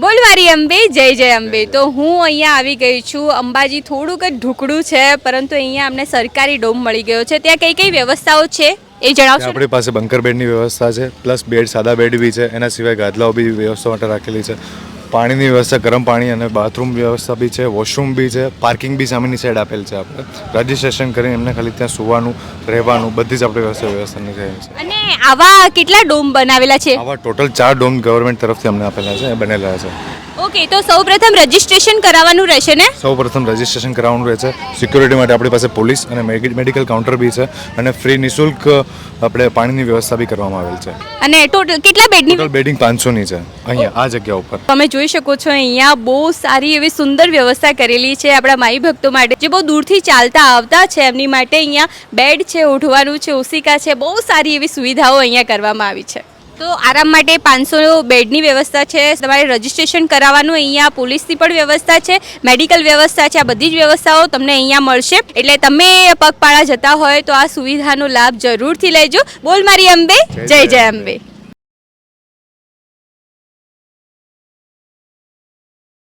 બોલ મારી અંબે, જય જય અંબે. તો હું અહીંયા આવી ગઈ છું. અંબાજી થોડુંક જ ઢુકડું છે, પરંતુ અહીંયા અમને સરકારી ડોમ મળી ગયો છે. ત્યાં કઈ કઈ વ્યવસ્થાઓ છે એ જણાવશો? આપણી પાસે બંકર બેડની વ્યવસ્થા છે, પ્લસ બેડ, સાદા બેડ બી છે. એના સિવાય ગાદલાઓ બી વ્યવસ્થા માટે રાખેલી છે. પાણીની વ્યવસ્થા ગરમ પાણી અને બાથરૂમ વ્યવસ્થા બી છે વોશરૂમ બી છે પાર્કિંગ બી સામેની સાઈડ આપેલ છે આપણે. રજિસ્ટ્રેશન કરીને એમને ખાલી ત્યાં સુવાનું રહેવાનું બધી જ આપણે વ્યવસ્થા વ્યવસ્થાની છે. અને આવા કેટલા ડોમ બનાવેલા છે? આવા ટોટલ ચાર ડોમ ગવર્મેન્ટ તરફથી અમને આપેલા છે બનેલા છે. ઓકે તો સૌપ્રથમ રજીસ્ટ્રેશન કરાવવાનું રહેશે ને? સૌપ્રથમ રજીસ્ટ્રેશન કરાવવાનું રહે છે સિક્યોરિટી માટે આપણી પાસે પોલીસ અને મેડિકલ કાઉન્ટર બી છે અને ફ્રી નિશુલ્ક આપણે પાણીની વ્યવસ્થા બી કરવામાં આવેલ છે. અને ટોટલ કેટલા બેડની ટોટલ બેડિંગ પાંચસોની છે અહીંયા આ જગ્યા ઉપર. તમે જોઈ શકો છો અહીંયા બહુ સારી એવી સુંદર વ્યવસ્થા કરેલી છે આપણા માઈ ભક્તો માટે જે બહુ દૂરથી ચાલતા આવતા છે એમની માટે અહીંયા બેડ છે ઉઠવાનું છે ઓસિકા છે બહુ સારી એવી સુવિધાઓ અહીંયા કરવામાં આવી છે. તો આરામ માટે પાંચસો બેડની વ્યવસ્થા છે. તમારે રજીસ્ટ્રેશન કરાવવાનું અહીંયા પોલીસની પણ વ્યવસ્થા છે. મેડિકલ વ્યવસ્થા છે. આ બધી જ વ્યવસ્થાઓ તમને અહીંયા મળશે. એટલે તમે પગપાળા જતા હોય તો આ સુવિધાનો લાભ જરૂરથી લેજો. બોલ મારી અંબે. જય જય અંબે.